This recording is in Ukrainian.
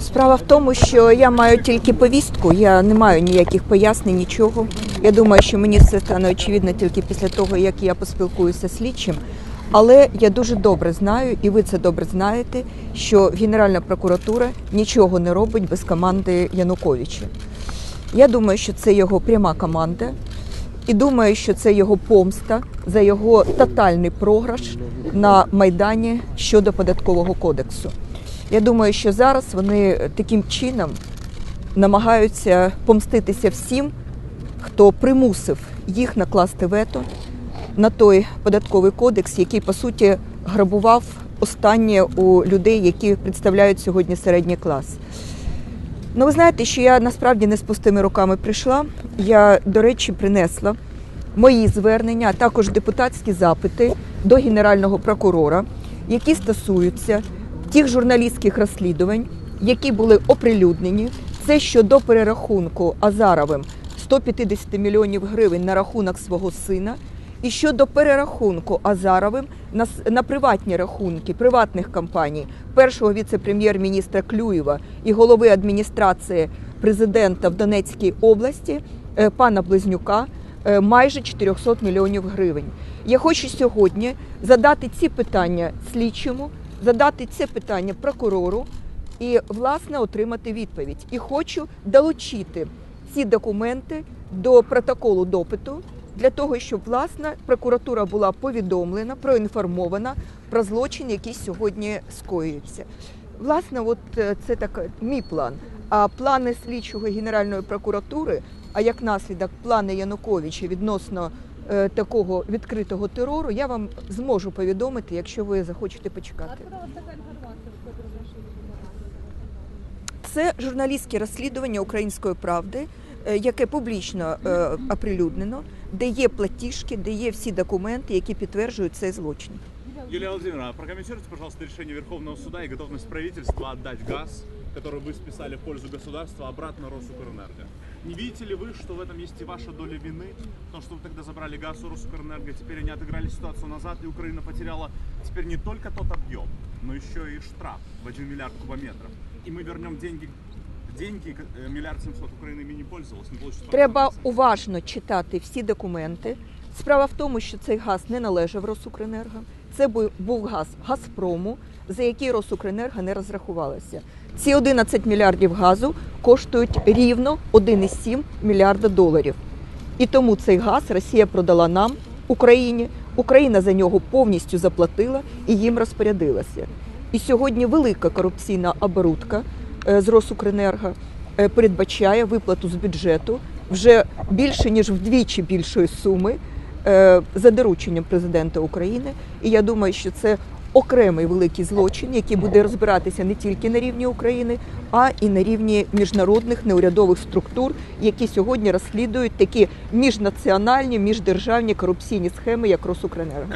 Справа в тому, що я маю тільки повістку, я не маю ніяких пояснень, нічого. Я думаю, що мені все стане очевидно тільки після того, як я поспілкуюся з слідчим. Але я дуже добре знаю, і ви це добре знаєте, що Генеральна прокуратура нічого не робить без команди Януковича. Я думаю, що це його пряма команда, і думаю, що це його помста за його тотальний програш на Майдані щодо податкового кодексу. Я думаю, що зараз вони таким чином намагаються помститися всім, хто примусив їх накласти вето на той податковий кодекс, який по суті грабував останнє у людей, які представляють сьогодні середній клас. Ну, ви знаєте, що я насправді не з пустими руками прийшла. Я, до речі, принесла мої звернення, а також депутатські запити до генерального прокурора, які стосуються тих журналістських розслідувань, які були оприлюднені. Це щодо перерахунку Азаровим 150 мільйонів гривень на рахунок свого сина. І щодо перерахунку Азаровим на, на приватні рахунки приватних компаній першого віце-прем'єр-міністра Клюєва і голови адміністрації президента в Донецькій області е, пана Близнюка е, майже 400 мільйонів гривень. Я хочу сьогодні задати ці питання слідчому, задати це питання прокурору і власне отримати відповідь. І хочу долучити ці документи до протоколу допиту для того, щоб власне прокуратура була повідомлена, проінформована про злочин, який сьогодні скоюється. Власне, от е, це так мій план. А плани слідчого генеральної прокуратури, а як наслідок плани Януковича відносно такого відкритого терору, я вам зможу повідомити, якщо ви захочете почекати. Откуда у вас такая информация? Кто это разрешил? Це журналістське розслідування української правди, е, яке публічно е, оприлюднено, де є платіжки, де є всі документи, які підтверджують цей злочин. Юлия Владимировна, прокомментируйте, пожалуйста, решение Верховного суда и готовность правительства отдать газ, который вы списали в пользу государства, обратно Росукрэнерго. Не видите ли вы, что в этом есть и ваша доля вины? Потому что вы тогда забрали газ у Росукрэнерго, теперь они отыграли ситуацию назад, и Украина потеряла теперь не только тот объем, но еще и штраф в 1 миллиард кубометров. И мы вернем деньги, деньги э, миллиард семьсот Украина ими не пользовалась, не получится Треба уважно читати всі документи. Справа в тому, що цей газ не належав Росукренерго. Це був газ Газпрому, за який Росукренерго не розрахувалася. Ці 11 мільярдів газу коштують рівно 1,7 мільярда доларів. І тому цей газ Росія продала нам, Україні. Україна за нього повністю заплатила і їм розпорядилася. І сьогодні велика корупційна оборудка е, з Росукренерго е, передбачає виплату з бюджету вже більше ніж вдвічі більшої суми за дорученням президента України. І я думаю, що це окремий великий злочин, який буде розбиратися не тільки на рівні України, а і на рівні міжнародних неурядових структур, які сьогодні розслідують такі міжнаціональні, міждержавні корупційні схеми, як Росукренерго.